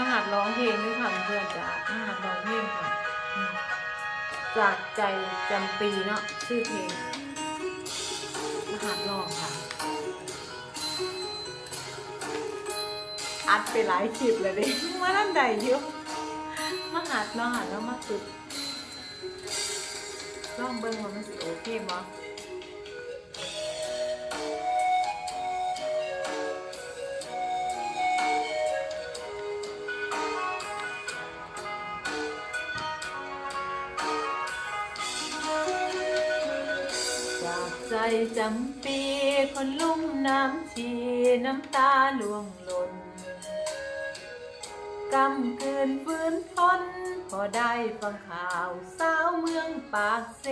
มาหัดร้องเพลงด้วยค่ะเพื่อนจ๋ามาหัดร้องเพลงค่ะ จากใจจำปีเนาะชื่อเพลงมาหัดร้องค่ะ อัดไปหลายคลิปเลยดิมานั่นใดอยู่มาหัดเนาะหัดแล้วมาฝึกลองเบิ่งว่ามันสิโอเคบ่ จากใจจำปีคนลุ่มน้ำชีน้ำตาล่วงหล่นกำคืนฟื้นทนพอได้ฟังข่าวสาวเมืองปากเซ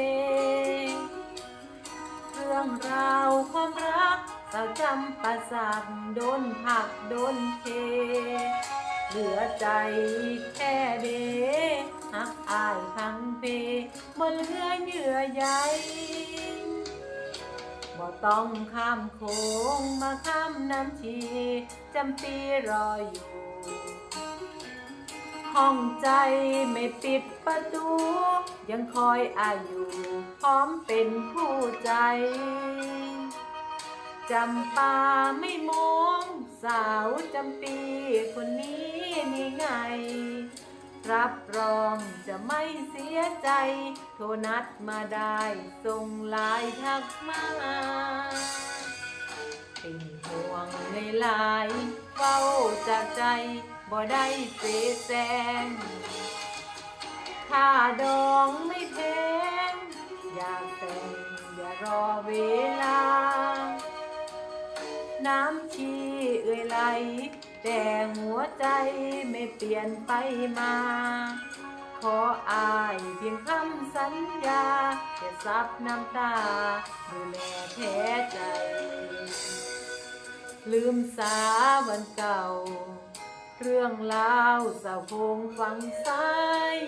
เรื่องราวความรักสาวจำประสาทโดนผักโดนเท เหลือใจแค่เดหักอายทั้งเพบ่เหลือเยื่อใย บ่ต้องข้ามโค้งมาข้ามน้ำชีจำปีรออยู่ห้องใจไม่ปิดประตู ยังคอยอายุพร้อมเป็นคู่ใจจำปาไม่มอง สาวจำปีคนนี้นี่ไง รับรองจะไม่เสียใจ โทรนัดมาได้ส่งลน์ทักมาเป็นห่วงในไลน์เฝ้าจากใจบ่ได้เสแสงค่าดองไม่แพง อยากแต่งอย่ารอเวลา น้ำชีเอ่ยไหล แต่หัวใจไม่เปลี่ยนไปมา ขออายเพียงคำสัญญาจะซับน้ำตาดูแลแท้ใจ ลืมสาวันเก่า เรื่องราวเศร้าคงฟังซ้าย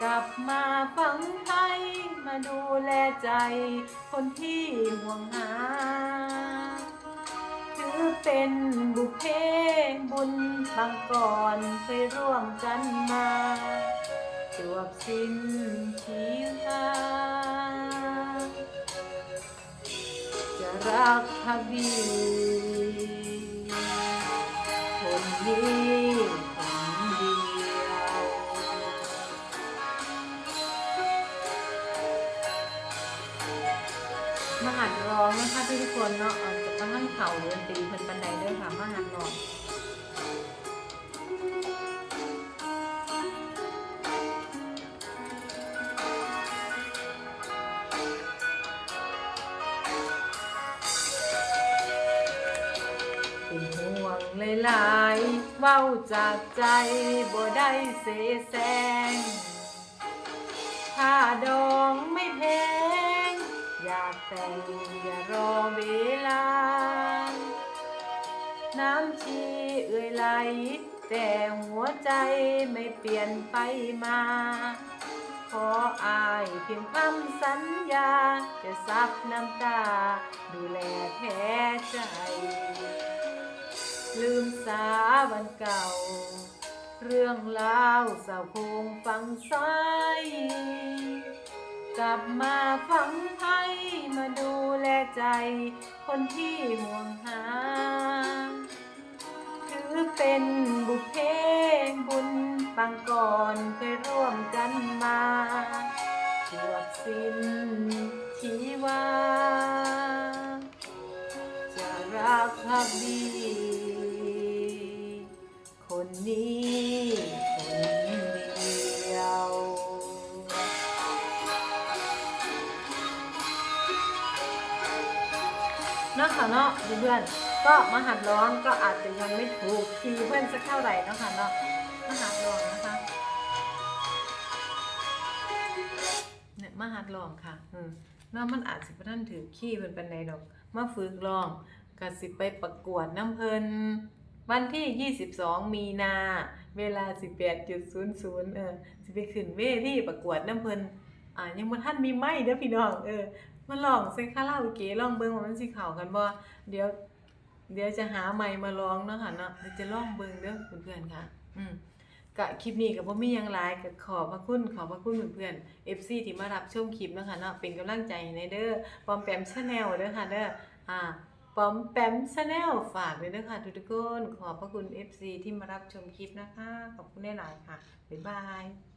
กลับมาฟังไทยมาดูแลใจ คนที่ห่วงหา ถือเป็นบุพเพบุญบางก่อนเคยร่วมกันมาจวบสิ้นชีวาจะรักภักดีคนนี้ มาหัดร้องนะคะทุกคนเนาะเอาจะตั้งเข่าเดินตีเพิ่นบันไดด้วยค่ะมาหัดร้องเป็นห่วงหลายๆเว้าจากใจบ่ได้เสแสร้งถ้าดอ แต่อย่ารอเวลา น้ำชีเอื่อยไหล แต่หัวใจไม่เปลี่ยนไปมา ขออายเพียงคำสัญญา จะซับน้ำตา ดูแลแท้ใจ ลืมสาวันเก่า เรื่องราวเศร้าคงฟังซ้าย กลับมาฟังไทยมาดูแลใจ คนที่ห่วงหา ถือเป็นบุพเพบุญปังก่อนเคยร่วมกันมาจวบสิ้นชีวา จะรักภักดี คนนี้ เนาะค่ะเนาะเพื่อนๆก็มาหัดร้องก็อาจจะยังไม่ถูกคีย์เพื่อนสักเท่าไหร่เนาะค่ะเนาะมาหัดร้องนะคะเนี่ยมาหัดร้องค่ะอืมเนาะมันอาจสิบ่ทันถือคีย์เป็นปันใดดอก มาฝึกร้องก็สิไปประกวดน้ำเพลินวันที่ 22 มีนา เวลา 18.00 เออสิไปขึ้นเวทีประกวดน้ำเพลิน อ่ายังบ่ทันมีไม้เด้อพี่น้องเออมาลองใส่คาราโอเกะลองเบิ่งว่ามันสิเข้ากันบ่เดี๋ยว เดี๋ยวจะหาไมค์มาร้องเนาะค่ะเนาะเดี๋ยวจะร้องเบิ่งเด้อเพื่อนๆค่ะ อืมกะคลิปนี้ก็บ่มีหยังหลายก็ขอบพระคุณขอบพระคุณเพื่อนๆ FC ที่มารับชมคลิปเนาะค่ะเนาะเป็นกำลังใจให้ในเด้อปอมแปม Channel เด้อค่ะเด้ออ่าปอมแปม Channel ฝากด้วยเด้อค่ะทุกๆคนขอบพระคุณ FC ที่มารับชมคลิปนะคะขอบคุณหลายๆค่ะบ๊ายบาย